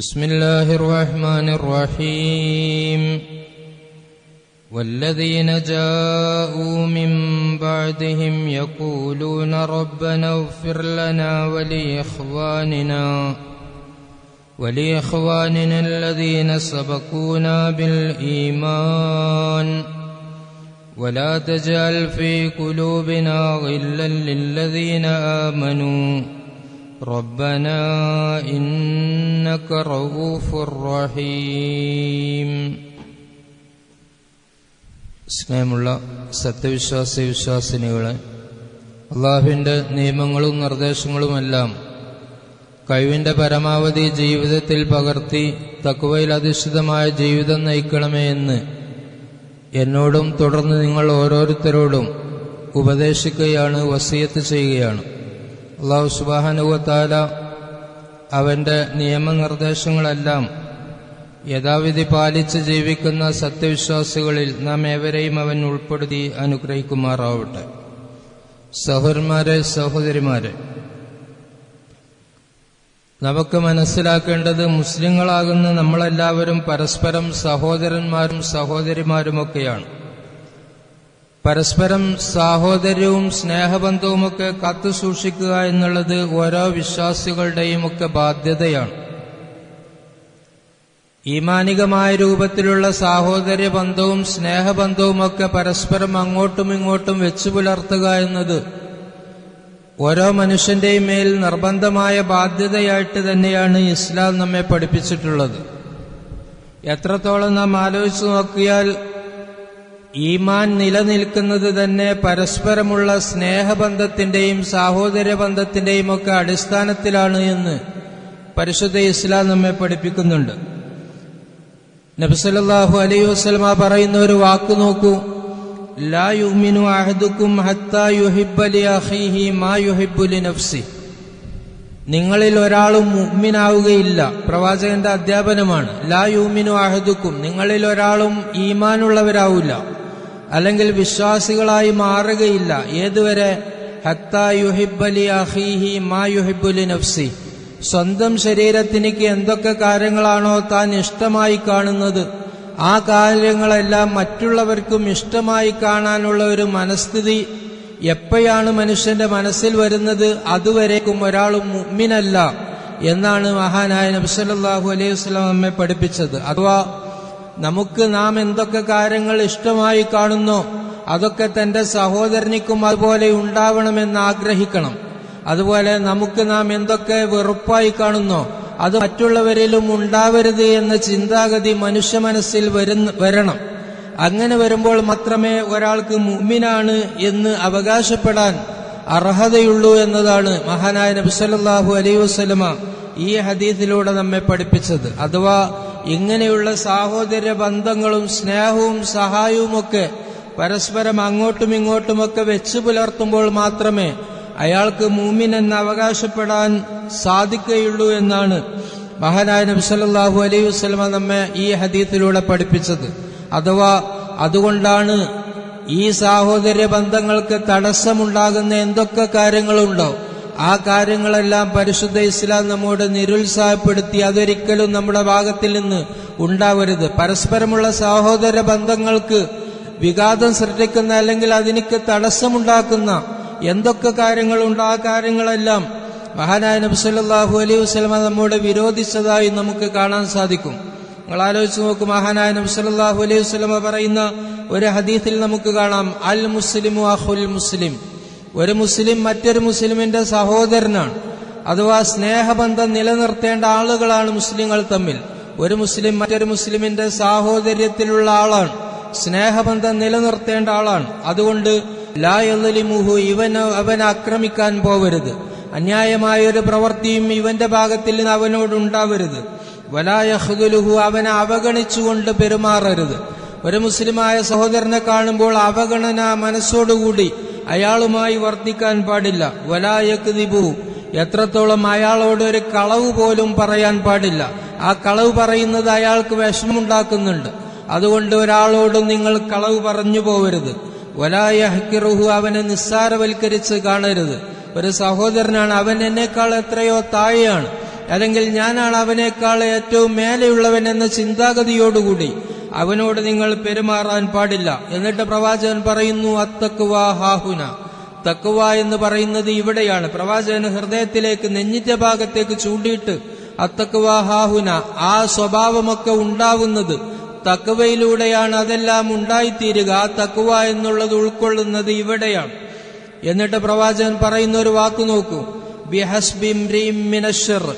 بسم الله الرحمن الرحيم. والذين جاءوا من بعدهم يقولون ربنا اغفر لنا ولإخواننا ولإخواننا الذين سبقونا بالإيمان. ولا تجعل في قلوبنا غلا للذين آمنوا. ربنا إنك رؤوف رحيم സ്നേഹമുള്ള സത്യവിശ്വാസി വിശ്വാസിനികളെ അള്ളാഹുവിൻ്റെ നിയമങ്ങളും നിർദ്ദേശങ്ങളുമെല്ലാം കഴിവിൻ്റെ പരമാവധി ജീവിതത്തിൽ പകർത്തി തക്കുവയിൽ അധിഷ്ഠിതമായ ജീവിതം നയിക്കണമേ എന്ന് എന്നോടും തുടർന്ന് നിങ്ങൾ ഓരോരുത്തരോടും ഉപദേശിക്കുകയാണ് വസീയത്ത് ചെയ്യുകയാണ് അള്ളാഹു സുബാനുവത്താല അവന്റെ നിയമനിർദ്ദേശങ്ങളെല്ലാം യഥാവിധി പാലിച്ച് ജീവിക്കുന്ന സത്യവിശ്വാസികളിൽ നാം ഏവരെയും അവൻ ഉൾപ്പെടുത്തി അനുഗ്രഹിക്കുമാറാവട്ടെ. സഹോദരന്മാരെ സഹോദരിമാരെ നമുക്ക് മനസ്സിലാക്കേണ്ടത് മുസ്ലിങ്ങളാകുന്ന നമ്മളെല്ലാവരും പരസ്പരം സഹോദരന്മാരും സഹോദരിമാരുമൊക്കെയാണ്. പരസ്പരം സാഹോദര്യവും സ്നേഹബന്ധവുമൊക്കെ കാത്തു സൂക്ഷിക്കുക എന്നുള്ളത് ഓരോ വിശ്വാസികളുടെയും ഒക്കെ ബാധ്യതയാണ്. ഈമാനികമായ രൂപത്തിലുള്ള സാഹോദര്യ ബന്ധവും സ്നേഹബന്ധവുമൊക്കെ പരസ്പരം അങ്ങോട്ടും ഇങ്ങോട്ടും വെച്ചു പുലർത്തുക എന്നത് ഓരോ മനുഷ്യന്റെയും മേൽ നിർബന്ധമായ ബാധ്യതയായിട്ട് തന്നെയാണ് ഇസ്ലാം നമ്മെ പഠിപ്പിച്ചിട്ടുള്ളത്. എത്രത്തോളം നാം ആലോചിച്ചു നോക്കിയാൽ ഈമാൻ നിലനിൽക്കുന്നത് തന്നെ പരസ്പരമുള്ള സ്നേഹബന്ധത്തിന്റെയും സാഹോദര്യ ബന്ധത്തിന്റെയും ഒക്കെ അടിസ്ഥാനത്തിലാണ് എന്ന് പരിശുദ്ധ ഇസ്ലാം നമ്മെ പഠിപ്പിക്കുന്നുണ്ട്. നബ്സലാഹു അലൈ വസ്ലമ പറയുന്ന ഒരു വാക്ക് നോക്കൂ. ലാ യുമിനു അഹദുക്കും ഹത്താ യുഹിബ്ബലി അഖീഹി മാ യുഹിബുലി നഫ്സി. നിങ്ങളിൽ ഒരാളും മുഗ്മിനാവുകയില്ല പ്രവാചകന്റെ അധ്യാപനമാണ്. ലാ യൂമിനു അഹദുക്കും. നിങ്ങളിൽ ഒരാളും ഈമാനുള്ളവരാവില്ല. അല്ലെങ്കിൽ വിശ്വാസികളായി മാറുകയില്ല. ഏതുവരെ? ഹത്തായുഹിബലി അഖീഹി മാ യുഹിബുലി നഫ്സി. സ്വന്തം ശരീരത്തിനിക്ക് എന്തൊക്കെ കാര്യങ്ങളാണോ താൻ ഇഷ്ടമായി കാണുന്നത് ആ കാര്യങ്ങളെല്ലാം മറ്റുള്ളവർക്കും ഇഷ്ടമായി കാണാനുള്ള ഒരു മനസ്ഥിതി എപ്പോഴാണ് മനുഷ്യന്റെ മനസ്സിൽ വരുന്നത്? അതുവരേക്കും ഒരാൾ മുഗ്മിനല്ല എന്നാണ് മഹാനായ നബ്സല്ലാഹു അലൈഹി വസ്ലാം നമ്മെ പഠിപ്പിച്ചത്. അഥവാ നമുക്ക് നാം എന്തൊക്കെ കാര്യങ്ങൾ ഇഷ്ടമായി കാണുന്നു അതൊക്കെ തന്റെ സഹോദരനിക്കും അതുപോലെ ഉണ്ടാവണമെന്ന് ആഗ്രഹിക്കണം. അതുപോലെ നമുക്ക് നാം എന്തൊക്കെ വെറുപ്പായി കാണുന്നു അത് മറ്റുള്ളവരിലും ഉണ്ടാവരുത് എന്ന ചിന്താഗതി മനുഷ്യ മനസ്സിൽ വരുന്ന വരണം. അങ്ങനെ വരുമ്പോൾ മാത്രമേ ഒരാൾക്ക് മുമ്മിനാണ് എന്ന് അവകാശപ്പെടാൻ അർഹതയുള്ളൂ എന്നതാണ് മഹാനായ നബി സല്ലല്ലാഹു അലൈഹി വസല്ലമ ഈ ഹദീസിലൂടെ നമ്മെ പഠിപ്പിച്ചത്. അഥവാ ഇങ്ങനെയുള്ള സാഹോദര്യ ബന്ധങ്ങളും സ്നേഹവും സഹായവും ഒക്കെ പരസ്പരം അങ്ങോട്ടും ഇങ്ങോട്ടുമൊക്കെ വെച്ചു പുലർത്തുമ്പോൾ മാത്രമേ അയാൾക്ക് മൂമിൻ എന്ന് അവകാശപ്പെടാൻ സാധിക്കുകയുള്ളൂ എന്നാണ് മഹാനായ നബി സല്ലല്ലാഹു അലൈഹി വസല്ലമ നമ്മെ ഈ ഹദീത്തിലൂടെ പഠിപ്പിച്ചത്. അഥവാ അതുകൊണ്ടാണ് ഈ സാഹോദര്യ ബന്ധങ്ങൾക്ക് തടസ്സമുണ്ടാകുന്ന എന്തൊക്കെ കാര്യങ്ങളുണ്ടോ ആ കാര്യങ്ങളെല്ലാം പരിശുദ്ധ ഇസ്ലാം നമ്മോട് നിരുത്സാഹപ്പെടുത്തി അതൊരിക്കലും നമ്മുടെ ഭാഗത്തിൽ നിന്ന് ഉണ്ടാവരുത്. പരസ്പരമുള്ള സഹോദര ബന്ധങ്ങൾക്ക് വിഘാതം സൃഷ്ടിക്കുന്ന അല്ലെങ്കിൽ അതിനിക്ക് തടസ്സമുണ്ടാക്കുന്ന എന്തൊക്കെ കാര്യങ്ങളുണ്ട് ആ കാര്യങ്ങളെല്ലാം മഹാനായ നബി സല്ലല്ലാഹു അലൈഹി വസല്ലമ നമ്മോട് വിരോധിച്ചതായി നമുക്ക് കാണാൻ സാധിക്കും. നിങ്ങൾ ആലോചിച്ച് നോക്കും മഹാനായ നബി സല്ലല്ലാഹു അലൈഹി വസ്ലമ പറയുന്ന ഒരു ഹദീഫിൽ നമുക്ക് കാണാം അൽ മുസ്ലിമു അഹുൽ മുസ്ലിം. ഒരു മുസ്ലിം മറ്റൊരു മുസ്ലിമിന്റെ സഹോദരനാണ്. അഥവാ സ്നേഹബന്ധം നിലനിർത്തേണ്ട ആളുകളാണ് മുസ്ലിങ്ങൾ തമ്മിൽ. ഒരു മുസ്ലിം മറ്റൊരു മുസ്ലിമിന്റെ സാഹോദര്യത്തിലുള്ള ആളാണ്. സ്നേഹബന്ധം നിലനിർത്തേണ്ട ആളാണ്. അതുകൊണ്ട് ലാ മുഹു ഇവന് അവൻ ആക്രമിക്കാൻ പോവരുത്. അന്യായമായ ഒരു പ്രവൃത്തിയും ഇവന്റെ ഭാഗത്തിൽ നിന്ന് അവനോട് ഉണ്ടാവരുത്. വലായഹുലുഹു അവനെ അവഗണിച്ചുകൊണ്ട് പെരുമാറരുത്. ഒരു മുസ്ലിമായ സഹോദരനെ കാണുമ്പോൾ അവഗണന മനസ്സോടുകൂടി അയാളുമായി വർദ്ധിക്കാൻ പാടില്ല. വലായക്തിബു എത്രത്തോളം അയാളോട് ഒരു കളവ് പോലും പറയാൻ പാടില്ല. ആ കളവ് പറയുന്നത് അയാൾക്ക് വിഷമമുണ്ടാക്കുന്നുണ്ട്. അതുകൊണ്ട് ഒരാളോട് നിങ്ങൾ കളവ് പറഞ്ഞു പോവരുത്. വലായഹ്കിറുഹു അവനെ നിസ്സാരവൽക്കരിച്ച് കാണരുത്. ഒരു സഹോദരനാണ്. അവൻ എന്നെക്കാൾ എത്രയോ താഴെയാണ്. അല്ലെങ്കിൽ ഞാനാണ് അവനേക്കാൾ ഏറ്റവും മേലെയുള്ളവൻ എന്ന ചിന്താഗതിയോടുകൂടി അവനോട് നിങ്ങൾ പെരുമാറാൻ പാടില്ല. എന്നിട്ട് പ്രവാചകൻ പറയുന്നു അത്തക്കുവാ ഹാഹുന. തക്കുവ എന്ന് പറയുന്നത് ഇവിടെയാണ്. പ്രവാചകൻ ഹൃദയത്തിലേക്ക് നെഞ്ഞിറ്റ ഭാഗത്തേക്ക് ചൂണ്ടിയിട്ട് അത്തക്കുവ ഹാഹുന. ആ സ്വഭാവമൊക്കെ ഉണ്ടാവുന്നത് തക്കുവയിലൂടെയാണ് അതെല്ലാം ഉണ്ടായിത്തീരുക ആ തക്കുവ എന്നുള്ളത് ഉൾക്കൊള്ളുന്നത് ഇവിടെയാണ്. എന്നിട്ട് പ്രവാചകൻ പറയുന്ന ഒരു വാക്കു നോക്കൂ. ബിഹസ്ബിം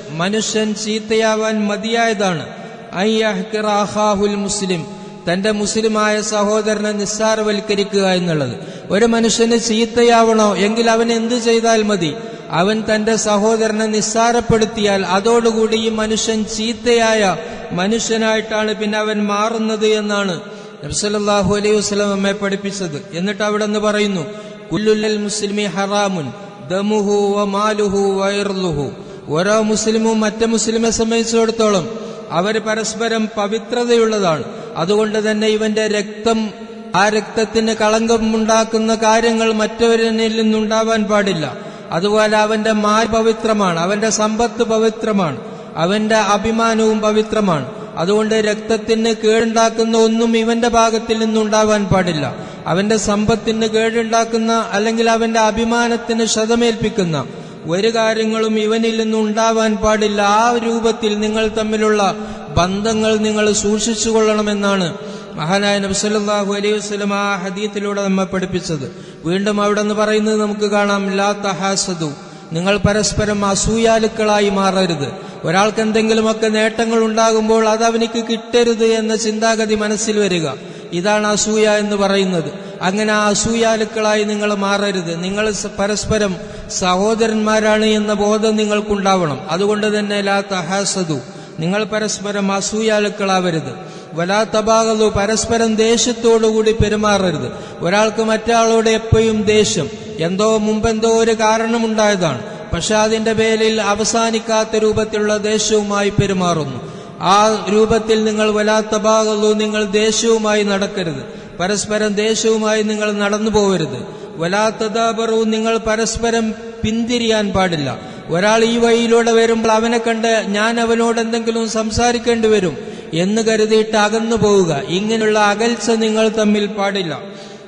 മനുഷ്യൻ ചീത്തയാവാൻ മതിയായതാണ്. അയ്യഹ്കിറാഹാഹുൽ മുസ്ലിം. തന്റെ മുസ്ലിമായ സഹോദരനെ നിസ്സാരവൽക്കരിക്കുക എന്നുള്ളത്. ഒരു മനുഷ്യന് ചീത്തയാവണോ? എങ്കിൽ അവൻ എന്ത് ചെയ്താൽ മതി? അവൻ തന്റെ സഹോദരനെ നിസ്സാരപ്പെടുത്തിയാൽ അതോടുകൂടി ഈ മനുഷ്യൻ ചീത്തയായ മനുഷ്യനായിട്ടാണ് പിന്നെ അവൻ മാറുന്നത് എന്നാണ് നബ്സലാഹു അലൈഹി വസ്ലം അമ്മയെ പഠിപ്പിച്ചത്. എന്നിട്ട് അവിടെ നിന്ന് പറയുന്നു കുല്ലുല്ലൽ മുസ്ലിമി ഹറാമുൻ ദമുഹു വ മാലുഹു വയർലുഹു ഓരോ മുസ്ലിമും മറ്റേ മുസ്ലിമെ സംബന്ധിച്ചിടത്തോളം അവർ പരസ്പരം പവിത്രതയുള്ളതാണ്. അതുകൊണ്ട് തന്നെ ഇവന്റെ രക്തം ആ രക്തത്തിന് കളങ്കമുണ്ടാക്കുന്ന കാര്യങ്ങൾ മറ്റവരിൽ നിന്നുണ്ടാവാൻ പാടില്ല. അതുപോലെ അവന്റെ മാൽ പവിത്രമാണ് അവന്റെ സമ്പത്ത് പവിത്രമാണ് അവന്റെ അഭിമാനവും പവിത്രമാണ്. അതുകൊണ്ട് രക്തത്തിന് കേടുണ്ടാക്കുന്ന ഒന്നും ഇവന്റെ ഭാഗത്തിൽ നിന്നുണ്ടാവാൻ പാടില്ല. അവന്റെ സമ്പത്തിന് കേടുണ്ടാക്കുന്ന അല്ലെങ്കിൽ അവന്റെ അഭിമാനത്തിന് ക്ഷതമേൽപ്പിക്കുന്ന ഒരു കാര്യങ്ങളും ഇവനിൽ നിന്നും ഉണ്ടാവാൻ പാടില്ല. ആ രൂപത്തിൽ നിങ്ങൾ തമ്മിലുള്ള ബന്ധങ്ങൾ നിങ്ങൾ സൂക്ഷിച്ചു കൊള്ളണമെന്നാണ് മഹാനായ നബ്സല്ലാഹു അലൈഹി വസ്ലം ആ ഹദീത്തിലൂടെ നമ്മെ പഠിപ്പിച്ചത്. വീണ്ടും അവിടെ നിന്ന് പറയുന്നത് നമുക്ക് കാണാം ലാ തഹാസദു. നിങ്ങൾ പരസ്പരം അസൂയാലുക്കളായി മാറരുത്. ഒരാൾക്ക് എന്തെങ്കിലുമൊക്കെ നേട്ടങ്ങൾ ഉണ്ടാകുമ്പോൾ അത് അവനിക്ക് കിട്ടരുത് എന്ന ചിന്താഗതി മനസ്സിൽ വരിക. ഇതാണ് അസൂയ എന്ന് പറയുന്നത്. അങ്ങനെ ആ അസൂയാലുക്കളായി നിങ്ങൾ മാറരുത്. നിങ്ങൾ പരസ്പരം സഹോദരന്മാരാണ് എന്ന ബോധം നിങ്ങൾക്കുണ്ടാവണം. അതുകൊണ്ട് തന്നെ ലാ തഹാസതു നിങ്ങൾ പരസ്പരം അസൂയാലുക്കളാവരുത്. വലാ തബാകലു പരസ്പരം ദേഷ്യത്തോടുകൂടി പെരുമാറരുത്. ഒരാൾക്ക് മറ്റാളോട് എപ്പോഴും ദേഷ്യം എന്തോ മുമ്പെന്തോ ഒരു കാരണമുണ്ടായതാണ്. പക്ഷെ അതിന്റെ പേരിൽ അവസാനിക്കാത്ത രൂപത്തിലുള്ള ദേഷ്യവുമായി പെരുമാറുന്നു. ആ രൂപത്തിൽ നിങ്ങൾ വലാത്തഭാഗുള്ളൂ നിങ്ങൾ ദേഷ്യവുമായി നടക്കരുത്. പരസ്പരം ദേഷ്യവുമായി നിങ്ങൾ നടന്നു പോകരുത് വലാത്തതാപറു നിങ്ങൾ പരസ്പരം പിന്തിരിയാൻ പാടില്ല. ഒരാൾ ഈ വഴിയിലൂടെ വരുമ്പോൾ അവനെ കണ്ട് ഞാൻ അവനോട് എന്തെങ്കിലും സംസാരിക്കേണ്ടി വരും എന്ന് കരുതിയിട്ട് അകന്നു പോവുക. ഇങ്ങനെയുള്ള അകൽച്ച നിങ്ങൾ തമ്മിൽ പാടില്ല.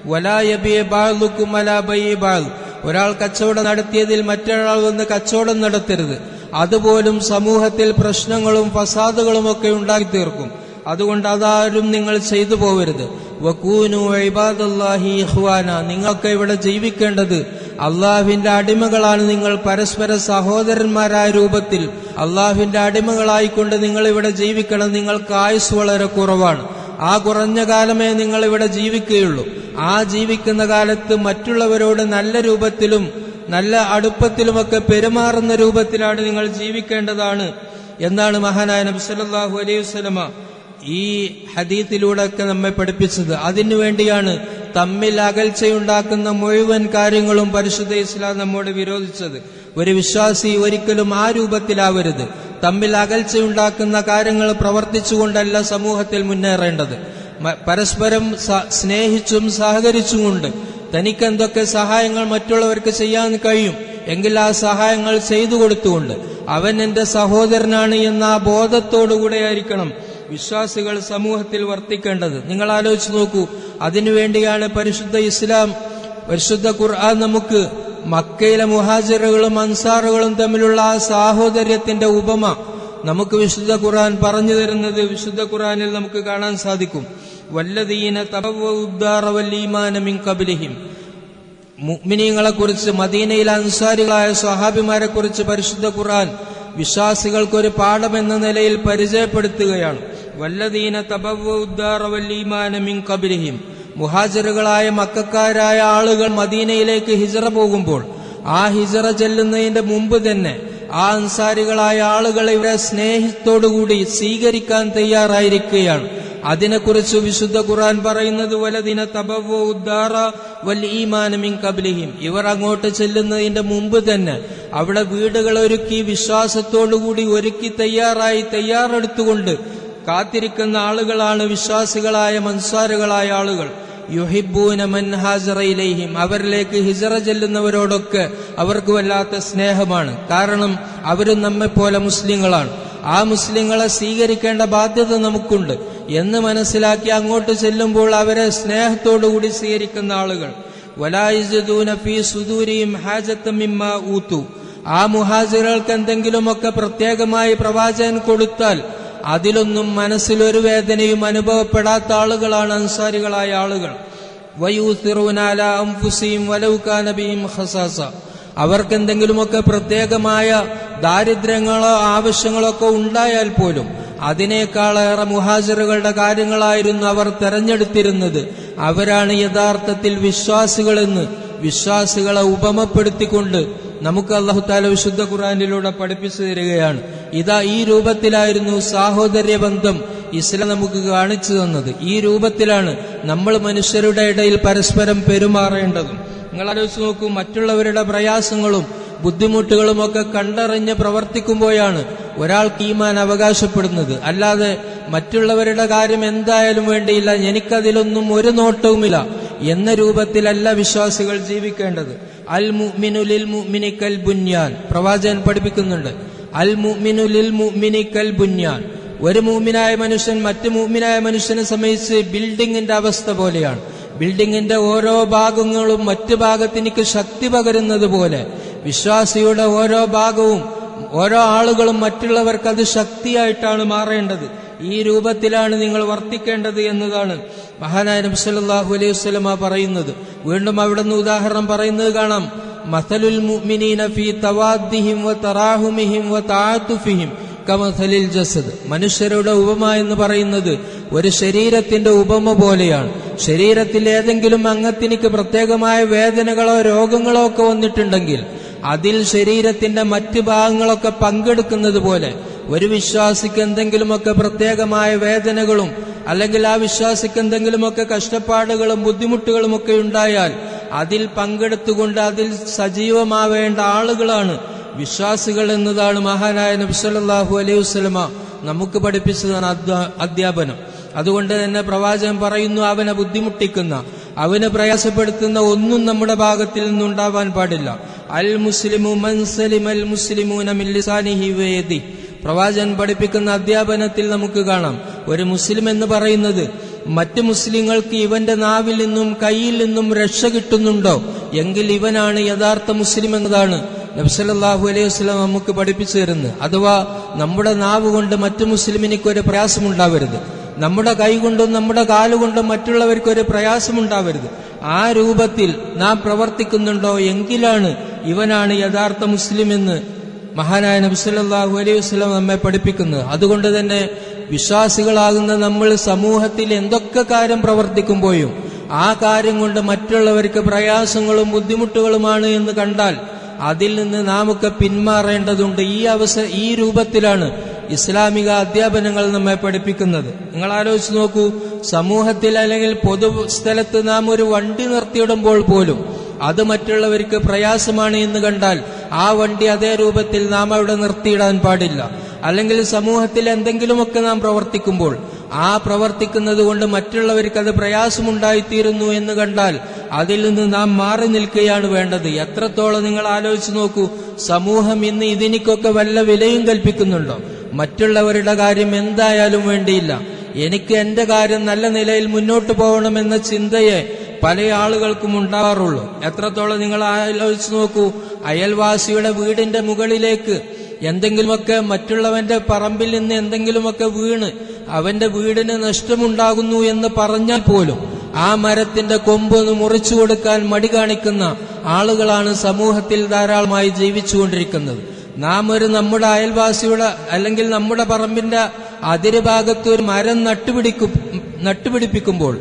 വലായബിയെ ബാളുക്കും വലാബയെ ബാൾ ഒരാൾ കച്ചവടം നടത്തിയതിൽ മറ്റൊരാൾ വന്ന് കച്ചവടം നടത്തരുത്. അതുപോലും സമൂഹത്തിൽ പ്രശ്നങ്ങളും ഫസാദുകളും ഒക്കെ ഉണ്ടാക്കി തീർക്കും അതുകൊണ്ട് അതാരും നിങ്ങൾ ചെയ്തു പോവരുത്. വക്കൂനു ഇബാദല്ലാഹി ഇഹ്വാന നിങ്ങൾക്ക് ഇവിടെ ജീവിക്കേണ്ടത് അള്ളാഹുവിന്റെ അടിമകളാണ് നിങ്ങൾ പരസ്പര സഹോദരന്മാരായ രൂപത്തിൽ. അള്ളാഹുവിന്റെ അടിമകളായിക്കൊണ്ട് നിങ്ങൾ ഇവിടെ ജീവിക്കണം നിങ്ങൾക്ക് ആയുസ് വളരെ കുറവാണ്. ആ കുറഞ്ഞ കാലമേ നിങ്ങൾ ഇവിടെ ജീവിക്കുകയുള്ളൂ. ആ ജീവിക്കുന്ന കാലത്ത് മറ്റുള്ളവരോട് നല്ല രൂപത്തിലും നല്ല അടുപ്പത്തിലുമൊക്കെ പെരുമാറുന്ന രൂപത്തിലാണ് നിങ്ങൾ ജീവിക്കേണ്ടതാണ്. എന്നാണ് മഹാനായ നബി സല്ലല്ലാഹു അലൈഹി ഈ ഹദീത്തിലൂടെ ഒക്കെ നമ്മെ പഠിപ്പിച്ചത്. അതിനു വേണ്ടിയാണ് തമ്മിൽ അകൽച്ചയുണ്ടാക്കുന്ന മുഴുവൻ കാര്യങ്ങളും പരിശുദ്ധ ഇസ്ലാം നമ്മോട് വിരോധിച്ചത്. ഒരു വിശ്വാസി ഒരിക്കലും ആ രൂപത്തിലാവരുത്. തമ്മിൽ അകൽച്ചയുണ്ടാക്കുന്ന കാര്യങ്ങൾ പ്രവർത്തിച്ചുകൊണ്ടല്ല സമൂഹത്തിൽ മുന്നേറേണ്ടത്. പരസ്പരം സ്നേഹിച്ചും സഹകരിച്ചുകൊണ്ട് തനിക്ക് എന്തൊക്കെ സഹായങ്ങൾ മറ്റുള്ളവർക്ക് ചെയ്യാൻ കഴിയും എങ്കിൽ ആ സഹായങ്ങൾ ചെയ്തു കൊടുത്തുകൊണ്ട് അവൻ എന്റെ സഹോദരനാണ് എന്ന ആ ബോധത്തോടുകൂടെ ആയിരിക്കണം വിശ്വാസികൾ സമൂഹത്തിൽ വർത്തിക്കേണ്ടത്. നിങ്ങൾ ആലോചിച്ച് നോക്കൂ അതിനുവേണ്ടിയാണ് പരിശുദ്ധ ഇസ്ലാം പരിശുദ്ധ ഖുർആൻ നമുക്ക് മക്കയിലെ മുഹാജിറുകളും അൻസാറുകളും തമ്മിലുള്ള ആ സാഹോദര്യത്തിന്റെ ഉപമ നമുക്ക് വിശുദ്ധ ഖുർആൻ പറഞ്ഞു തരുന്നത് വിശുദ്ധ ഖുർആനിൽ നമുക്ക് കാണാൻ സാധിക്കും. വല്ലതീന കബിലിഹിം മുഅ്മിനീങ്ങളെ കുറിച്ച് മദീനയിലെ അൻസാരികളായ സ്വഹാബിമാരെ കുറിച്ച് പരിശുദ്ധ ഖുർആൻ വിശ്വാസികൾക്കൊരു പാഠം എന്ന നിലയിൽ പരിചയപ്പെടുത്തുകയാണ്. വല്ലദീന തബവ്വഉദ്ദാറവല്ലീമാനമിൻ കബിലിഹിം മുഹാജിറുകളായ മക്കാരായ ആളുകൾ മദീനയിലേക്ക് ഹിജറ പോകുമ്പോൾ ആ ഹിജറ ചെല്ലുന്നതിന്റെ മുമ്പ് തന്നെ ആ അൻസാരികളായ ആളുകൾ ഇവരെ സ്നേഹത്തോടുകൂടി സ്വീകരിക്കാൻ തയ്യാറായിരിക്കുകയാണ്. അതിനെക്കുറിച്ച് വിശുദ്ധ ഖുർആൻ പറയുന്നത് വലദിന തബവ്വ ഉദ്ദാറ വൽ കബിലിഹിം ഇവർ അങ്ങോട്ട് ചെല്ലുന്നതിന്റെ മുമ്പ് തന്നെ അവിടെ വീടുകൾ ഒരുക്കി വിശ്വാസത്തോടുകൂടി ഒരുക്കി തയ്യാറായി തയ്യാറെടുത്തുകൊണ്ട് കാത്തിരിക്കുന്ന ആളുകളാണ് വിശ്വാസികളായ മൻസാറുകളായ ആളുകൾ. യുഹിബൂന മൻ ഹാജറ ഇലൈഹിം. അവരിലേക്ക് ഹിജറ ചെല്ലുന്നവരോടൊക്കെ അവർക്ക് വല്ലാത്ത സ്നേഹമാണ്. കാരണം അവരും നമ്മെപ്പോലെ മുസ്ലിങ്ങളാണ്. ആ മുസ്ലിങ്ങളെ സ്വീകരിക്കേണ്ട ബാധ്യത നമുക്കുണ്ട്. എന്ന് മനസ്സിലാക്കി അങ്ങോട്ട് ചെല്ലുമ്പോൾ അവരെ സ്നേഹത്തോടുകൂടി സ്വീകരിക്കുന്ന ആളുകൾ. വലായിസൂന ഫീ സുദൂരിയും ഹാജത്തമിമ്മ ഊത്തു ആ മുഹാജിറുകൾക്ക് എന്തെങ്കിലുമൊക്കെ പ്രത്യേകമായി പ്രവാചകൻ കൊടുത്താൽ അതിലൊന്നും മനസ്സിലൊരു വേദനയും അനുഭവപ്പെടാത്ത ആളുകളാണ് അൻസാരികളായ ആളുകൾ. വയൂസിറൂനാല വലൗക്കാനബിയും ഖസാസ. അവർക്കെന്തെങ്കിലുമൊക്കെ പ്രത്യേകമായ ദാരിദ്ര്യങ്ങളോ ആവശ്യങ്ങളോ ഒക്കെ ഉണ്ടായാൽ പോലും അതിനേക്കാളേറെ മുഹാജിറുകളുടെ കാര്യങ്ങളായിരുന്നു അവർ തെരഞ്ഞെടുത്തിരുന്നത്. അവരാണ് യഥാർത്ഥത്തിൽ വിശ്വാസികളെന്ന് വിശ്വാസികളെ ഉപമപ്പെടുത്തിക്കൊണ്ട് നമുക്ക് അള്ളാഹുത്താല വിശുദ്ധ ഖുറാനിലൂടെ പഠിപ്പിച്ചു തരികയാണ്. ഇതാ ഈ രൂപത്തിലായിരുന്നു സാഹോദര്യ ബന്ധം ഇസ്ലാം നമുക്ക് കാണിച്ചു തന്നത്. ഈ രൂപത്തിലാണ് നമ്മൾ മനുഷ്യരുടെ ഇടയിൽ പരസ്പരം പെരുമാറേണ്ടതും. നിങ്ങൾ ആലോചിച്ച് നോക്കൂ മറ്റുള്ളവരുടെ പ്രയാസങ്ങളും ബുദ്ധിമുട്ടുകളും ഒക്കെ കണ്ടറിഞ്ഞ് പ്രവർത്തിക്കുമ്പോഴാണ് ഒരാൾക്ക് ഈമാൻ അവകാശപ്പെടുന്നത്. അല്ലാതെ മറ്റുള്ളവരുടെ കാര്യം എന്തായാലും വേണ്ടിയില്ല. എനിക്കതിലൊന്നും ഒരു നോട്ടവുമില്ല. എന്ന രൂപത്തിലല്ല വിശ്വാസികൾ ജീവിക്കേണ്ടത്. അൽ പ്രവാചകൻ പഠിപ്പിക്കുന്നുണ്ട്. അൽ ഒരു മൂമിനായ മനുഷ്യൻ മറ്റു മൂമിനായ മനുഷ്യനെ സംബന്ധിച്ച് ബിൽഡിങ്ങിന്റെ അവസ്ഥ പോലെയാണ്. ബിൽഡിങ്ങിന്റെ ഓരോ ഭാഗങ്ങളും മറ്റു ഭാഗത്തിനിക്ക് ശക്തി പകരുന്നത് പോലെ. വിശ്വാസിയുടെ ഓരോ ഭാഗവും ഓരോ ആളുകളും മറ്റുള്ളവർക്ക് അത് ശക്തിയായിട്ടാണ് മാറേണ്ടത്. ഈ രൂപത്തിലാണ് നിങ്ങൾ വർത്തിക്കേണ്ടത് എന്നതാണ്. മഹാനായ നബി സല്ലല്ലാഹു അലൈഹി വസ്ലമ പറയുന്നത്. വീണ്ടും അവിടെ നിന്ന് ഉദാഹരണം പറയുന്നത് കാണാം. മസലുൽ ഫീ കമസലിൽ ജസദ്. മനുഷ്യരുടെ ഉപമ എന്ന് പറയുന്നത് ഒരു ശരീരത്തിന്റെ ഉപമ പോലെയാണ്. ശരീരത്തിൽ ഏതെങ്കിലും അംഗത്തിനിക്ക് പ്രത്യേകമായ വേദനകളോ രോഗങ്ങളോ ഒക്കെ വന്നിട്ടുണ്ടെങ്കിൽ അതിൽ ശരീരത്തിന്റെ മറ്റു ഭാഗങ്ങളൊക്കെ പങ്കെടുക്കുന്നത് പോലെ ഒരു വിശ്വാസിക്ക് എന്തെങ്കിലുമൊക്കെ പ്രത്യേകമായ വേദനകളും അല്ലെങ്കിൽ ആ വിശ്വാസിക്ക് എന്തെങ്കിലുമൊക്കെ കഷ്ടപ്പാടുകളും ബുദ്ധിമുട്ടുകളും ഒക്കെ ഉണ്ടായാൽ അതിൽ പങ്കെടുത്തുകൊണ്ട് അതിൽ സജീവമാവേണ്ട ആളുകളാണ്. വിശ്വാസികൾ എന്നതാണ് മഹാനായ നബ്സല്ലാഹു അലൈഹി വസ്ലമ നമുക്ക് പഠിപ്പിച്ചതാണ് അധ്യാ- അധ്യാപനം. അതുകൊണ്ട് തന്നെ പ്രവാചകൻ പറയുന്നു അവനെ ബുദ്ധിമുട്ടിക്കുന്ന അവനെ പ്രയാസപ്പെടുത്തുന്ന ഒന്നും നമ്മുടെ ഭാഗത്തിൽ നിന്നുണ്ടാവാൻ പാടില്ല. അൽ മുസ്ലിമു മൻസലിം അൽ മുസ്ലിമൂന മിൻ വേദി പ്രവാചകൻ പഠിപ്പിക്കുന്ന അധ്യാപനത്തിൽ നമുക്ക് കാണാം. ഒരു മുസ്ലിം എന്ന് പറയുന്നത് മറ്റ് മുസ്ലിങ്ങൾക്ക് ഇവന്റെ നാവിൽ നിന്നും കയ്യിൽ നിന്നും രക്ഷ കിട്ടുന്നുണ്ടോ? എങ്കിൽ ഇവനാണ് യഥാർത്ഥ മുസ്ലിം എന്നതാണ് നബ്സലല്ലാഹു അലൈഹി വസ്ലം നമുക്ക് പഠിപ്പിച്ചു തരുന്നത്. അഥവാ നമ്മുടെ നാവ് കൊണ്ട് മറ്റു മുസ്ലിമിനിക്ക് ഒരു പ്രയാസമുണ്ടാവരുത് നമ്മുടെ കൈ കൊണ്ടും നമ്മുടെ കാലുകൊണ്ടും മറ്റുള്ളവർക്ക് ഒരു പ്രയാസമുണ്ടാവരുത് ആ രൂപത്തിൽ നാം പ്രവർത്തിക്കുന്നുണ്ടോ? എങ്കിലാണ് ഇവനാണ് യഥാർത്ഥ മുസ്ലിം എന്ന് മഹാനായ നബിസല്ലാഹു അലൈഹി വസ്ലം നമ്മെ പഠിപ്പിക്കുന്നത് അതുകൊണ്ട് തന്നെ വിശ്വാസികളാകുന്ന നമ്മൾ സമൂഹത്തിൽ എന്തൊക്കെ കാര്യം പ്രവർത്തിക്കുമ്പോഴും ആ കാര്യം കൊണ്ട് മറ്റുള്ളവർക്ക് പ്രയാസങ്ങളും ബുദ്ധിമുട്ടുകളുമാണ് എന്ന് കണ്ടാൽ അതിൽ നിന്ന് നാമൊക്കെ പിന്മാറേണ്ടതുണ്ട്. ഈ അവസ ഈ രൂപത്തിലാണ് ഇസ്ലാമിക അധ്യാപനങ്ങൾ നമ്മെ പഠിപ്പിക്കുന്നത്. നിങ്ങൾ ആലോചിച്ച് നോക്കൂ സമൂഹത്തിൽ അല്ലെങ്കിൽ പൊതു സ്ഥലത്ത് നാം ഒരു വണ്ടി നിർത്തിയിടുമ്പോൾ പോലും അത് മറ്റുള്ളവർക്ക് പ്രയാസമാണ് എന്ന് കണ്ടാൽ ആ വണ്ടി അതേ രൂപത്തിൽ നാം അവിടെ നിർത്തിയിടാൻ പാടില്ല. അല്ലെങ്കിൽ സമൂഹത്തിൽ എന്തെങ്കിലുമൊക്കെ നാം പ്രവർത്തിക്കുമ്പോൾ ആ പ്രവർത്തിക്കുന്നത് കൊണ്ട് മറ്റുള്ളവർക്ക് അത് പ്രയാസമുണ്ടായിത്തീരുന്നു എന്ന് കണ്ടാൽ അതിൽ നിന്ന് നാം മാറി നിൽക്കുകയാണ് വേണ്ടത്. എത്രത്തോളം നിങ്ങൾ ആലോചിച്ച് നോക്കൂ സമൂഹം ഇന്ന് ഇതിനിക്കൊക്കെ വല്ല വിലയും കൽപ്പിക്കുന്നുണ്ടോ? മറ്റുള്ളവരുടെ കാര്യം എന്തായാലും വേണ്ടിയില്ല. എനിക്ക് എന്റെ കാര്യം നല്ല നിലയിൽ മുന്നോട്ട് പോകണമെന്ന ചിന്തയെ പല ആളുകൾക്കും ഉണ്ടാവാറുള്ളൂ. എത്രത്തോളം നിങ്ങൾ ആലോചിച്ച് നോക്കൂ അയൽവാസിയുടെ വീടിന്റെ മുകളിലേക്ക് എന്തെങ്കിലുമൊക്കെ മറ്റുള്ളവന്റെ പറമ്പിൽ നിന്ന് എന്തെങ്കിലുമൊക്കെ വീണ് അവന്റെ വീടിന് നഷ്ടമുണ്ടാകുന്നു എന്ന് പറഞ്ഞാൽ പോലും ആ മരത്തിന്റെ കൊമ്പൊന്ന് മുറിച്ചു കൊടുക്കാൻ മടി കാണിക്കുന്ന ആളുകളാണ് സമൂഹത്തിൽ ധാരാളമായി ജീവിച്ചുകൊണ്ടിരിക്കുന്നത്. നാം ഒരു നമ്മുടെ അയൽവാസിയുടെ അല്ലെങ്കിൽ നമ്മുടെ പറമ്പിന്റെ അതിരുഭാഗത്ത് ഒരു മരം നട്ടുപിടിക്കും നട്ടുപിടിപ്പിക്കുമ്പോൾ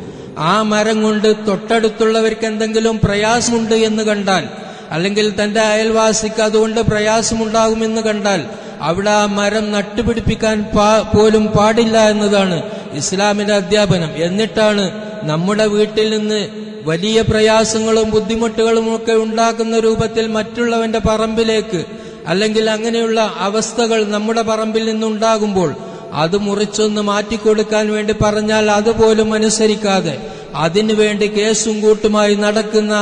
ആ മരം കൊണ്ട് തൊട്ടടുത്തുള്ളവർക്ക് എന്തെങ്കിലും പ്രയാസമുണ്ട് എന്ന് കണ്ടാൽ അല്ലെങ്കിൽ തന്റെ അയൽവാസിക്ക് അതുകൊണ്ട് പ്രയാസമുണ്ടാകുമെന്ന് കണ്ടാൽ അവിടെ ആ മരം നട്ടുപിടിപ്പിക്കാൻ പോലും പാടില്ല എന്നതാണ് ഇസ്ലാമിന്റെ അധ്യാപനം. എന്നിട്ടാണ് നമ്മുടെ വീട്ടിൽ നിന്ന് വലിയ പ്രയാസങ്ങളും ബുദ്ധിമുട്ടുകളും ഒക്കെ ഉണ്ടാക്കുന്ന രൂപത്തിൽ മറ്റുള്ളവന്റെ പറമ്പിലേക്ക് അല്ലെങ്കിൽ അങ്ങനെയുള്ള അവസ്ഥകൾ നമ്മുടെ പറമ്പിൽ നിന്നുണ്ടാകുമ്പോൾ അത് മുറിച്ചൊന്ന് മാറ്റിക്കൊടുക്കാൻ വേണ്ടി പറഞ്ഞാൽ അതുപോലും അനുസരിക്കാതെ അതിനുവേണ്ടി കേസും കൂട്ടുമായി നടക്കുന്ന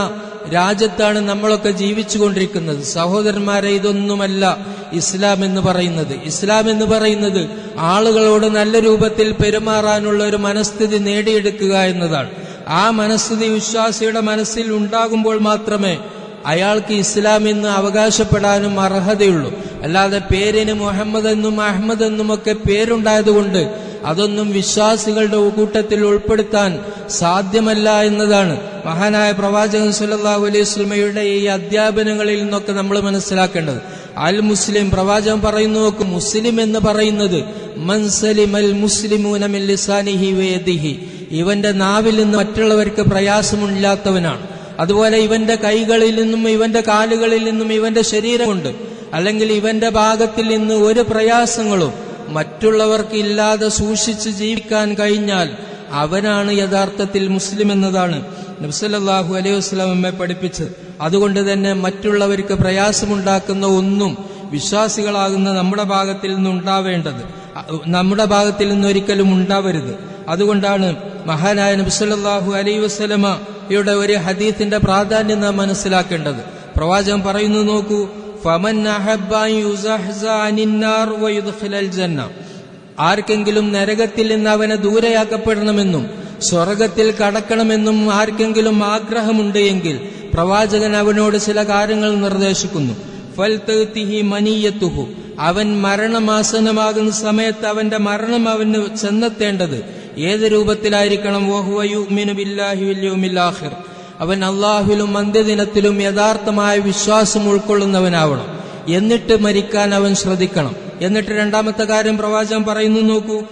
രാജ്യത്താണ് നമ്മളൊക്കെ ജീവിച്ചുകൊണ്ടിരിക്കുന്നത്. സഹോദരന്മാരെ ഇതൊന്നുമല്ല ഇസ്ലാം എന്ന് പറയുന്നത്. ഇസ്ലാം എന്ന് പറയുന്നത് ആളുകളോട് നല്ല രൂപത്തിൽ പെരുമാറാനുള്ള ഒരു മനസ്ഥിതി നേടിയെടുക്കുക എന്നതാണ്. ആ മനസ്ഥിതി വിശ്വാസിയുടെ മനസ്സിൽ ഉണ്ടാകുമ്പോൾ മാത്രമേ അയാൾക്ക് ഇസ്ലാം എന്ന് അവകാശപ്പെടാനും അർഹതയുള്ളൂ. അല്ലാതെ പേരിന് മുഹമ്മദ് എന്നും അഹമ്മദ് എന്നും ഒക്കെ പേരുണ്ടായതുകൊണ്ട് അതൊന്നും വിശ്വാസികളുടെ കൂട്ടത്തിൽ ഉൾപ്പെടുത്താൻ സാധ്യമല്ല എന്നതാണ്. മഹാനായ പ്രവാചകൻ സുല്ലാഹു അലൈഹി സ്വലമയുടെ ഈ അധ്യാപനങ്ങളിൽ നിന്നൊക്കെ നമ്മൾ മനസ്സിലാക്കേണ്ടത്. അൽ മുസ്ലിം പ്രവാചകൻ പറയുന്നു നോക്ക് മുസ്ലിം എന്ന് പറയുന്നത് ഇവന്റെ നാവിൽ നിന്ന് മറ്റുള്ളവർക്ക് പ്രയാസമില്ലാത്തവനാണ് അതുപോലെ ഇവന്റെ കൈകളിൽ നിന്നും ഇവന്റെ കാലുകളിൽ നിന്നും ഇവന്റെ ശരീരമുണ്ട്. അല്ലെങ്കിൽ ഇവന്റെ ഭാഗത്തിൽ നിന്ന് ഒരു പ്രയാസങ്ങളും മറ്റുള്ളവർക്ക് ഇല്ലാതെ സൂക്ഷിച്ച് ജീവിക്കാൻ കഴിഞ്ഞാൽ അവനാണ് യഥാർത്ഥത്തിൽ മുസ്ലിം എന്നതാണ്. നബ്സല്ലാഹു അലൈഹി വസ്ലാം നമ്മെ പഠിപ്പിച്ചത്. അതുകൊണ്ട് തന്നെ മറ്റുള്ളവർക്ക് പ്രയാസമുണ്ടാക്കുന്ന ഒന്നും വിശ്വാസികളാകുന്ന നമ്മുടെ ഭാഗത്തിൽ നിന്ന് ഉണ്ടാവേണ്ടത് നമ്മുടെ ഭാഗത്തിൽ നിന്ന് ഒരിക്കലും ഉണ്ടാവരുത്. അതുകൊണ്ടാണ് മഹാനായ നബ്സല്ലാഹു അലൈഹി വസ്ലമയുടെ ഒരു ഹദീത്തിന്റെ പ്രാധാന്യം നാം മനസ്സിലാക്കേണ്ടത്. പ്രവാചകൻ പറയുന്നത് നോക്കൂ ജന്ന ആർക്കെങ്കിലും നരകത്തിൽ നിന്ന് അവനെ ദൂരെയാക്കപ്പെടണമെന്നും സ്വർഗത്തിൽ കടക്കണമെന്നും ആർക്കെങ്കിലും ആഗ്രഹമുണ്ട് എങ്കിൽ പ്രവാചകൻ അവനോട് ചില കാര്യങ്ങൾ നിർദ്ദേശിക്കുന്നു. മനീയത്തുഹു. അവൻ മരണമാസനമാകുന്ന സമയത്ത് അവന്റെ മരണം അവന് ചെന്നെത്തേണ്ടത് ഏത് രൂപത്തിലായിരിക്കണം? വഹുവ യുഅ്മിനു ബില്ലാഹി വൽ യൗമിൽ ആഖിർ. അവൻ അള്ളാഹുലും അന്ത്യദിനത്തിലും യഥാർത്ഥമായ വിശ്വാസം ഉൾക്കൊള്ളുന്നവനാവണം. എന്നിട്ട് മരിക്കാൻ അവൻ ശ്രദ്ധിക്കണം. എന്നിട്ട് രണ്ടാമത്തെ കാര്യം പ്രവാചകൻ പറയുന്നു നോക്കൂ.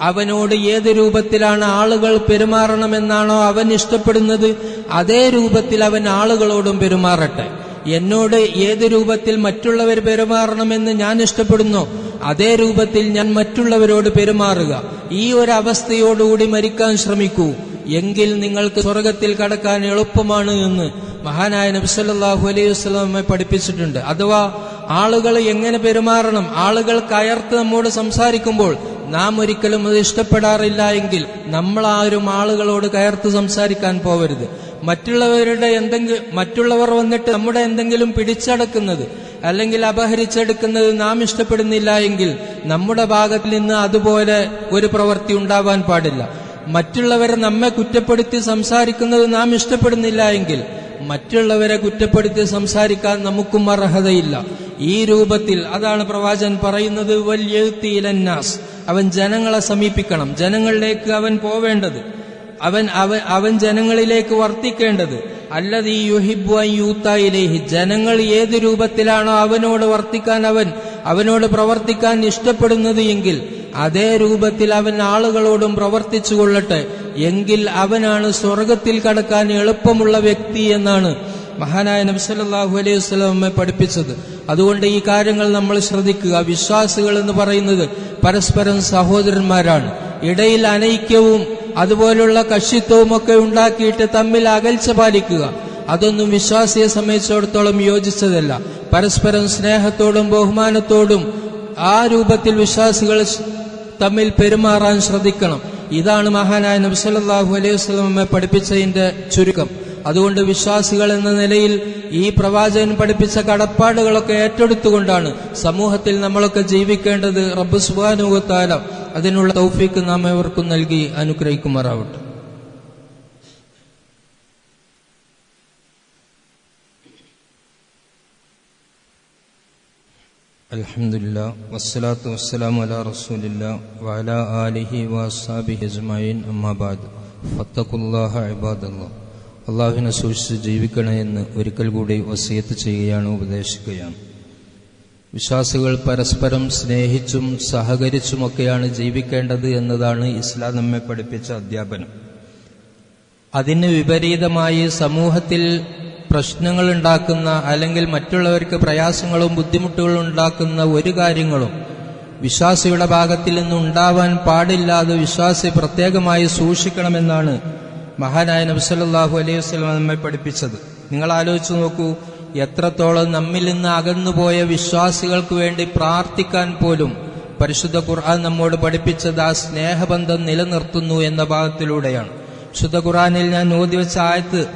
അവനോട് ഏത് രൂപത്തിലാണ് ആളുകൾ പെരുമാറണമെന്നാണോ അവൻ ഇഷ്ടപ്പെടുന്നത് അതേ രൂപത്തിൽ അവൻ ആളുകളോടും പെരുമാറട്ടെ. എന്നോട് ഏത് രൂപത്തിൽ മറ്റുള്ളവർ പെരുമാറണമെന്ന് ഞാൻ ഇഷ്ടപ്പെടുന്നോ അതേ രൂപത്തിൽ ഞാൻ മറ്റുള്ളവരോട് പെരുമാറുക. ഈ ഒരു അവസ്ഥയോടുകൂടി മരിക്കാൻ ശ്രമിക്കൂ. എങ്കിൽ നിങ്ങൾക്ക് സ്വർഗത്തിൽ കടക്കാൻ എളുപ്പമാണ് എന്ന് മഹാനായ നബി സല്ലാഹു അലൈഹി വസ്ലമെ പഠിപ്പിച്ചിട്ടുണ്ട്. അഥവാ ആളുകൾ എങ്ങനെ പെരുമാറണം? ആളുകൾ കയർത്ത് നമ്മോട് സംസാരിക്കുമ്പോൾ നാം ഒരിക്കലും അത് ഇഷ്ടപ്പെടാറില്ല എങ്കിൽ നമ്മൾ ആരും ആളുകളോട് കയർത്ത് സംസാരിക്കാൻ പോവരുത്. മറ്റുള്ളവരുടെ എന്തെങ്കിലും മറ്റുള്ളവർ വന്നിട്ട് നമ്മുടെ എന്തെങ്കിലും പിടിച്ചടക്കുന്നത് അല്ലെങ്കിൽ അപഹരിച്ചെടുക്കുന്നത് നാം ഇഷ്ടപ്പെടുന്നില്ല എങ്കിൽ നമ്മുടെ ഭാഗത്തിൽ നിന്ന് അതുപോലെ ഒരു പ്രവൃത്തി ഉണ്ടാവാൻ പാടില്ല. മറ്റുള്ളവരെ നമ്മെ കുറ്റപ്പെടുത്തി സംസാരിക്കുന്നത് നാം ഇഷ്ടപ്പെടുന്നില്ല എങ്കിൽ മറ്റുള്ളവരെ കുറ്റപ്പെടുത്തി സംസാരിക്കാൻ നമുക്കും അർഹതയില്ല. ഈ രൂപത്തിൽ അതാണ് പ്രവാചകൻ പറയുന്നത് വല്യനാസ് അവൻ ജനങ്ങളെ സമീപിക്കണം. ജനങ്ങളിലേക്ക് അവൻ പോവേണ്ടത്. അവൻ അവൻ ജനങ്ങളിലേക്ക് വർത്തിക്കേണ്ടത്. അല്ലത് ജനങ്ങൾ ഏത് രൂപത്തിലാണോ അവനോട് വർത്തിക്കാൻ അവൻ അവനോട് പ്രവർത്തിക്കാൻ ഇഷ്ടപ്പെടുന്നത് എങ്കിൽ അതേ രൂപത്തിൽ അവൻ ആളുകളോടും പ്രവർത്തിച്ചു കൊള്ളട്ടെ. എങ്കിൽ അവനാണ് സ്വർഗത്തിൽ കടക്കാൻ എളുപ്പമുള്ള വ്യക്തി എന്നാണ് മഹാനായ നബ്സല്ലാഹു അലൈഹി വസ്ലമെ പഠിപ്പിച്ചത്. അതുകൊണ്ട് ഈ കാര്യങ്ങൾ നമ്മൾ ശ്രദ്ധിക്കുക. വിശ്വാസികൾ എന്ന് പറയുന്നത് പരസ്പരം സഹോദരന്മാരാണ്. ഇടയിൽ അനൈക്യവും അതുപോലുള്ള കക്ഷിത്വവും ഒക്കെ ഉണ്ടാക്കിയിട്ട് തമ്മിൽ അകൽച്ച പാലിക്കുക. അതൊന്നും വിശ്വാസിയെ സംബന്ധിച്ചിടത്തോളം യോജിച്ചതല്ല. പരസ്പരം സ്നേഹത്തോടും ബഹുമാനത്തോടും ആ രൂപത്തിൽ വിശ്വാസികൾ തമ്മിൽ പെരുമാറാൻ ശ്രദ്ധിക്കണം. ഇതാണ് മഹാനായ നബ്സല്ലാഹു അലൈഹി വസ്ലമെ പഠിപ്പിച്ചതിന്റെ ചുരുക്കം. അതുകൊണ്ട് വിശ്വാസികൾ എന്ന നിലയിൽ ഈ പ്രവാചകൻ പഠിപ്പിച്ച കടപ്പാടുകളൊക്കെ ഏറ്റെടുത്തുകൊണ്ടാണ് സമൂഹത്തിൽ നമ്മളൊക്കെ ജീവിക്കേണ്ടത് റബ്ബ് സുബാനുവത്താല അതിനുള്ള തൗഫീക്ക് നാം ഏവർക്കും നൽകി അനുഗ്രഹിക്കുമാറാവട്ടെ. അൽഹംദുലില്ലാ വസ്സലാത്തു വസ്സലാമു അലാ റസൂലില്ല വഅലാ ആലിഹി വാസാബി അജ്മഈൻ അമ്മാബാദ് ഫത്തഖുല്ലാഹ ഇബാദല്ലാഹ്. അള്ളാഹുവിനെ സൂക്ഷിച്ച് ജീവിക്കണേ എന്ന് ഒരിക്കൽ കൂടി വസിയത്ത് ചെയ്യുകയാണ് ഉപദേശിക്കുകയാണ്. വിശ്വാസികൾ പരസ്പരം സ്നേഹിച്ചും സഹകരിച്ചുമൊക്കെയാണ് ജീവിക്കേണ്ടത് എന്നതാണ് ഇസ്ലാം നമ്മെ പഠിപ്പിച്ച അധ്യാപനം. അതിന് വിപരീതമായി സമൂഹത്തിൽ പ്രശ്നങ്ങൾ ഉണ്ടാക്കുന്ന അല്ലെങ്കിൽ മറ്റുള്ളവർക്ക് പ്രയാസങ്ങളും ബുദ്ധിമുട്ടുകളും ഉണ്ടാക്കുന്ന ഒരു കാര്യങ്ങളും വിശ്വാസിയുടെ ഭാഗത്തിൽ നിന്ന് ഉണ്ടാവാൻ പാടില്ലാതെ വിശ്വാസി പ്രത്യേകമായി സൂക്ഷിക്കണമെന്നാണ് മഹാനായ നബ്സല്ലാഹു അലൈഹി വസ്ലം നമ്മെ പഠിപ്പിച്ചത്. നിങ്ങൾ ആലോചിച്ച് നോക്കൂ എത്രത്തോളം നമ്മിൽ നിന്ന് അകന്നുപോയ വിശ്വാസികൾക്ക് വേണ്ടി പ്രാർത്ഥിക്കാൻ പോലും പരിശുദ്ധ ഖുർആൻ നമ്മോട് പഠിപ്പിച്ചത് ആ സ്നേഹബന്ധം നിലനിർത്തുന്നു എന്ന ഭാഗത്തിലൂടെയാണ്. ശുദ്ധ ഖുർആനിൽ ഞാൻ ഓതി വെച്ച ആയത്ത്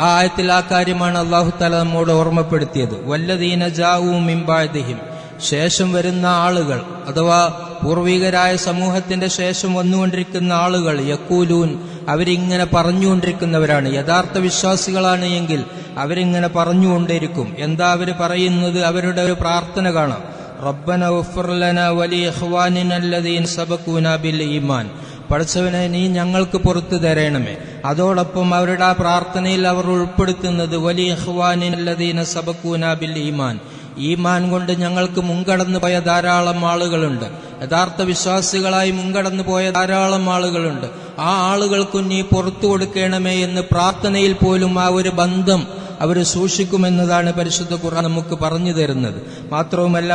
ആ ആയത്തിൽ ആ കാര്യമാണ് അള്ളാഹു തല നമ്മോട് ഓർമ്മപ്പെടുത്തിയത്. വല്ലദീന ജാവും മിംബാദിഹിം ശേഷം വരുന്ന ആളുകൾ അഥവാ പൂർവികരായ സമൂഹത്തിന്റെ ശേഷം വന്നുകൊണ്ടിരിക്കുന്ന ആളുകൾ യക്കൂലൂൻ അവരിങ്ങനെ പറഞ്ഞുകൊണ്ടിരിക്കുന്നവരാണ്. യഥാർത്ഥ വിശ്വാസികളാണ് എങ്കിൽ അവരിങ്ങനെ പറഞ്ഞുകൊണ്ടിരിക്കും എന്താ അവർ പറയുന്നത്? അവരുടെ ഒരു പ്രാർത്ഥന കാണാം. റബ്ബന ഉഫർലന വലിയ സബക്കൂന ബിൽ ഈമാൻ. പഠിച്ചവനെ നീ ഞങ്ങൾക്ക് പുറത്തു തരണമേ. അതോടൊപ്പം അവരുടെ ആ പ്രാർത്ഥനയിൽ അവർ ഉൾപ്പെടുത്തുന്നത് വലിയ ഇഖ്വാനിനല്ലദീന സബക്കൂന ബിൽ ഈമാൻ. ഈമാൻ കൊണ്ട് ഞങ്ങൾക്ക് മുൻകടന്നു പോയ ധാരാളം ആളുകളുണ്ട്. യഥാർത്ഥ വിശ്വാസികളായി മുൻകടന്നു പോയ ധാരാളം ആളുകളുണ്ട്. ആ ആളുകൾക്കും നീ പുറത്തു കൊടുക്കണമേ എന്ന് പ്രാർത്ഥനയിൽ പോലും ആ ഒരു ബന്ധം അവർ സൂക്ഷിക്കുമെന്നതാണ് പരിശുദ്ധ ഖുർആൻ നമുക്ക് പറഞ്ഞു തരുന്നത്. മാത്രവുമല്ല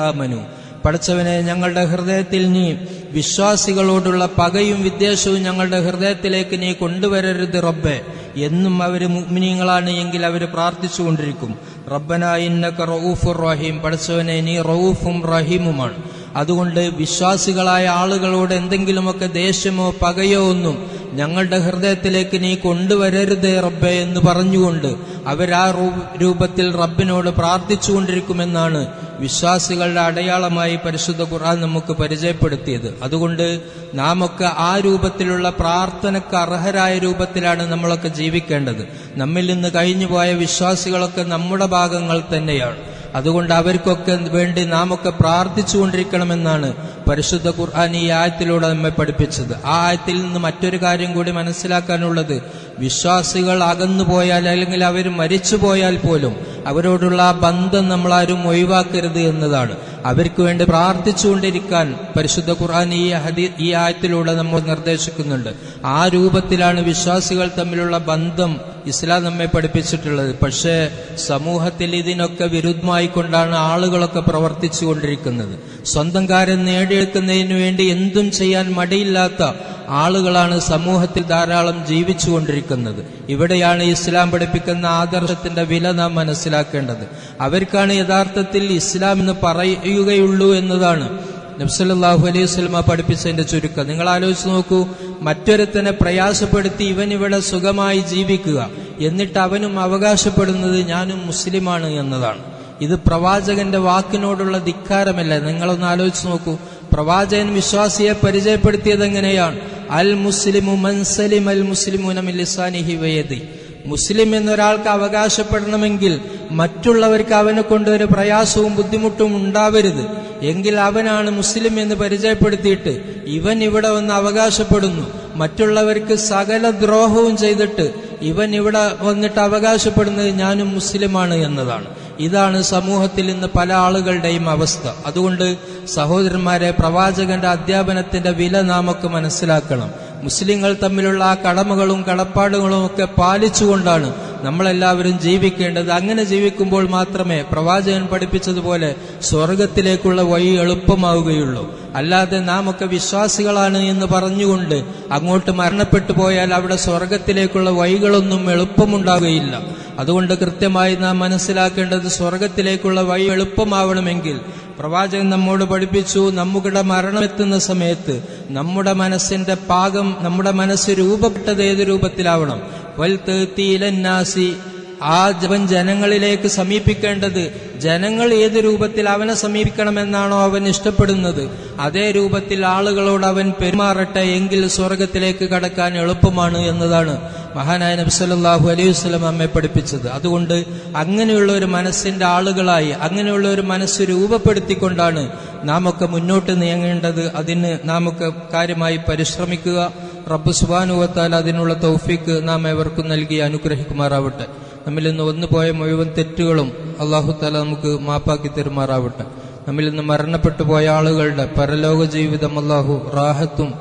ആമനു. പഠിച്ചവനെ ഞങ്ങളുടെ ഹൃദയത്തിൽ നീ വിശ്വാസികളോടുള്ള പകയും വിദ്വേഷവും ഞങ്ങളുടെ ഹൃദയത്തിലേക്ക് നീ കൊണ്ടുവരരുത് റബ്ബെ. എന്നും അവർ മുഗ്മിനീങ്ങളാണ് എങ്കിൽ അവർ പ്രാർത്ഥിച്ചുകൊണ്ടിരിക്കും. റബ്ബന ഇന്നക റഊഫുർ റഹീം. പഠിച്ചവനെ നീ റൌഫും റഹീമുമാണ്. അതുകൊണ്ട് വിശ്വാസികളായ ആളുകളോട് എന്തെങ്കിലുമൊക്കെ ദേഷ്യമോ പകയോ ഒന്നും ഞങ്ങളുടെ ഹൃദയത്തിലേക്ക് നീ കൊണ്ടുവരരുതേ റബ്ബെ എന്ന് പറഞ്ഞുകൊണ്ട് അവരാ രൂപത്തിൽ റബ്ബിനോട് പ്രാർത്ഥിച്ചുകൊണ്ടിരിക്കുമെന്നാണ് വിശ്വാസികളുടെ അടയാളമായി പരിശുദ്ധ ഖുർആൻ നമുക്ക് പരിചയപ്പെടുത്തിയത്. അതുകൊണ്ട് നാം ഒക്കെ ആ രൂപത്തിലുള്ള പ്രാർത്ഥനക്ക് അർഹരായ രൂപത്തിലാണ് നമ്മളൊക്കെ ജീവിക്കേണ്ടത്. നമ്മിൽ നിന്ന് കഴിഞ്ഞുപോയ വിശ്വാസികളൊക്കെ നമ്മുടെ ഭാഗങ്ങൾ തന്നെയാണ്. അതുകൊണ്ട് അവർക്കൊക്കെ വേണ്ടി നാം ഒക്കെ പ്രാർത്ഥിച്ചുകൊണ്ടിരിക്കണമെന്നാണ് പരിശുദ്ധ ഖുർആൻ ഈ ആയത്തിലൂടെ നമ്മെ പഠിപ്പിച്ചത്. ആ ആയത്തിൽ നിന്ന് മറ്റൊരു കാര്യം കൂടി മനസ്സിലാക്കാനുള്ളത് വിശ്വാസികൾ അകന്നു പോയാൽ അല്ലെങ്കിൽ അവർ മരിച്ചു പോയാൽ പോലും അവരോടുള്ള ബന്ധം നമ്മളാരും ഒഴിവാക്കരുത് എന്നതാണ്. അവർക്ക് വേണ്ടി പ്രാർത്ഥിച്ചുകൊണ്ടിരിക്കാൻ പരിശുദ്ധ ഖുർആൻ ഈ ഹദീ ഈ ആയത്തിലൂടെ നമ്മൾ നിർദ്ദേശിക്കുന്നുണ്ട്. ആ രൂപത്തിലാണ് വിശ്വാസികൾ തമ്മിലുള്ള ബന്ധം ഇസ്ലാം നമ്മെ പഠിപ്പിച്ചിട്ടുള്ളത്. പക്ഷേ സമൂഹത്തിൽ ഇതിനൊക്കെ വിരുദ്ധമായി കൊണ്ടാണ് ആളുകളൊക്കെ പ്രവർത്തിച്ചു കൊണ്ടിരിക്കുന്നത് സ്വന്തം കാര്യം നേടിയെടുക്കുന്നതിന് വേണ്ടി എന്തും ചെയ്യാൻ മടിയില്ലാത്ത ആളുകളാണ് സമൂഹത്തിൽ ധാരാളം ജീവിച്ചു കൊണ്ടിരിക്കുന്നത് ഇവിടെയാണ് ഇസ്ലാം പഠിപ്പിക്കുന്ന ആദർശത്തിന്റെ വില നാം മനസ്സിലാക്കേണ്ടത്. അവർക്കാണ് യഥാർത്ഥത്തിൽ ഇസ്ലാം എന്ന് പറയുകയുള്ളൂ എന്നതാണ് നബ്സല്ലാഹു അലൈഹി സ്വലമ പഠിപ്പിച്ചതിന്റെ ചുരുക്കം. നിങ്ങൾ ആലോചിച്ച് നോക്കൂ മറ്റൊരുത്തനെ പ്രയാസപ്പെടുത്തി ഇവൻ ഇവിടെ സുഖമായി ജീവിക്കുക. എന്നിട്ട് അവനും അവകാശപ്പെടുന്നത് ഞാനും മുസ്ലിമാണ് എന്നതാണ്. ഇത് പ്രവാചകന്റെ വാക്കിനോടുള്ള ധിക്കാരമല്ല. നിങ്ങളൊന്ന് ആലോചിച്ച് നോക്കൂ പ്രവാചകൻ വിശ്വാസിയെ പരിചയപ്പെടുത്തിയത് എങ്ങനെയാണ്? അൽ മുസ്ലിമു മൻസലിം അൽ മുസ്ലിമുനമിലിസാനിഹി വയതി മുസ്ലിം എന്നൊരാൾക്ക് അവകാശപ്പെടണമെങ്കിൽ മറ്റുള്ളവർക്ക് അവനെ കൊണ്ട് ഒരു പ്രയാസവും ബുദ്ധിമുട്ടും ഉണ്ടാവരുത്. എങ്കിൽ അവനാണ് മുസ്ലിം എന്ന് പരിചയപ്പെടുത്തിയിട്ട് ഇവൻ ഇവിടെ വന്ന് അവകാശപ്പെടുന്നു. മറ്റുള്ളവർക്ക് സകല ദ്രോഹവും ചെയ്തിട്ട് ഇവൻ ഇവിടെ വന്നിട്ട് അവകാശപ്പെടുന്നത് ഞാനും മുസ്ലിമാണ് എന്നതാണ്. ഇതാണ് സമൂഹത്തിൽ ഇന്ന് പല ആളുകളുടെയും അവസ്ഥ. അതുകൊണ്ട് സഹോദരന്മാരെ പ്രവാചകന്റെ അധ്യാപനത്തിന്റെ വില നാമൊക്കെ മനസ്സിലാക്കണം. മുസ്ലിങ്ങൾ തമ്മിലുള്ള ആ കടമകളും കടപ്പാടുകളും ഒക്കെ പാലിച്ചുകൊണ്ടാണ് നമ്മളെല്ലാവരും ജീവിക്കേണ്ടത്. അങ്ങനെ ജീവിക്കുമ്പോൾ മാത്രമേ പ്രവാചകൻ പഠിപ്പിച്ചതുപോലെ സ്വർഗത്തിലേക്കുള്ള വഴി എളുപ്പമാവുകയുള്ളൂ. അല്ലാതെ നാം ഒക്കെ വിശ്വാസികളാണ് എന്ന് പറഞ്ഞുകൊണ്ട് അങ്ങോട്ട് മരണപ്പെട്ടു പോയാൽ അവിടെ സ്വർഗത്തിലേക്കുള്ള വഴികളൊന്നും എളുപ്പമുണ്ടാവുകയില്ല അതുകൊണ്ട് കൃത്യമായി നാം മനസ്സിലാക്കേണ്ടത് സ്വർഗത്തിലേക്കുള്ള വഴി എളുപ്പമാവണമെങ്കിൽ പ്രവാചകൻ നമ്മോട് പഠിപ്പിച്ചു നമ്മുടെ മരണമെത്തുന്ന സമയത്ത് നമ്മുടെ മനസ്സിന്റെ പാകം നമ്മുടെ മനസ്സ് രൂപപ്പെട്ടത് ഏത് രൂപത്തിലാവണം? വൽ തേത്തീലന്നാസി ആ അവൻ ജനങ്ങളിലേക്ക് സമീപിക്കേണ്ടത് ജനങ്ങൾ ഏത് രൂപത്തിൽ അവനെ സമീപിക്കണമെന്നാണോ അവൻ ഇഷ്ടപ്പെടുന്നത്. അതേ രൂപത്തിൽ ആളുകളോട് അവൻ പെരുമാറട്ടെ എങ്കിൽ സ്വർഗത്തിലേക്ക് കടക്കാൻ എളുപ്പമാണ് എന്നതാണ് മഹാനായ നബി സല്ലല്ലാഹു അലൈഹി വസല്ലം അമ്മയെ പഠിപ്പിച്ചത്. അതുകൊണ്ട് അങ്ങനെയുള്ള ഒരു മനസ്സിന്റെ ആളുകളായി അങ്ങനെയുള്ള ഒരു മനസ്സ് രൂപപ്പെടുത്തിക്കൊണ്ടാണ് നാം ഒക്കെ മുന്നോട്ട് നീങ്ങേണ്ടത്. അതിന് നാം ഒക്കെ കാര്യമായി പരിശ്രമിക്കുക. റബ്ബ് സുബാനുവത്താൽ അതിനുള്ള തൗഫീക്ക് നാം ഏവർക്കും നൽകി അനുഗ്രഹിക്കുമാറാവട്ടെ. നമ്മിൽ നിന്ന് ഒന്നുപോയ മുഴുവൻ തെറ്റുകളും അള്ളാഹു തല നമുക്ക് മാപ്പാക്കി തെരുമാറാവട്ടെ. നമ്മിൽ നിന്ന് മരണപ്പെട്ടു പോയ ആളുകളുടെ പരലോക ജീവിതം അള്ളാഹു റാഹത്തും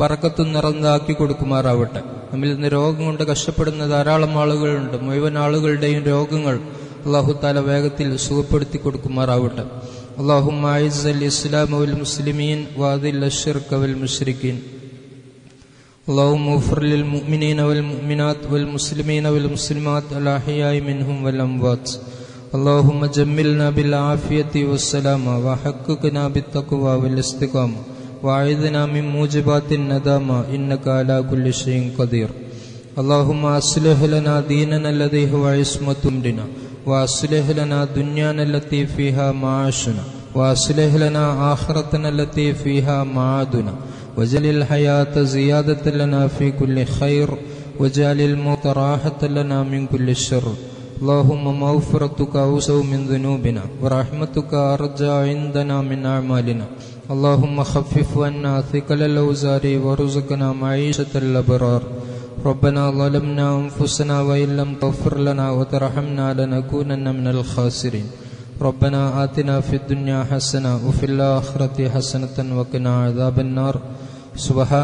പറക്കത്തും നിറന്നതാക്കി കൊടുക്കുമാറാവട്ടെ. നമ്മിൽ നിന്ന് രോഗം കൊണ്ട് കഷ്ടപ്പെടുന്ന ധാരാളം ആളുകളുണ്ട്. മുഴുവൻ ആളുകളുടെയും രോഗങ്ങൾ അള്ളാഹു തല വേഗത്തിൽ സുഖപ്പെടുത്തി കൊടുക്കുമാറാവട്ടെ. അള്ളാഹു മായിസ് അൽ ഇസ്ലാം അവൽ മുസ്ലിമീൻ വാദിൽ അഷിർക്ക് കവൽ മുസ്ലിഖീൻ اللهم اغفر للمؤمنين والمؤمنات والمسلمين والمسلمات الأحياء منهم والأموات. اللهم جملنا بالعافية والسلامة وحققنا بالتقوى والاستقامة. وأعذنا من موجبات الندامة. إنك على كل شيء قدير. اللهم أصلح لنا ديننا الذي هو عصمة أمرنا وأصلح لنا دنيانا التي فيها معاشنا. وأصلح لنا آخرتنا التي فيها معادنا. واجعل الحياة زيادة لنا في كل خير واجعل الموت راحة لنا من كل شر. اللهم مغفرتك أوسع من ذنوبنا ورحمتك أرجى عندنا من أعمالنا. اللهم خفف عنا ثقل الأوزار وارزقنا معيشة الأبرار. ربنا ظلمنا أنفسنا وإن لم تغفر لنا وترحمنا لنكونن من الخاسرين. ربنا آتنا في الدنيا حسنة وفي الآخرة حسنة وقنا عذاب النار. سبحان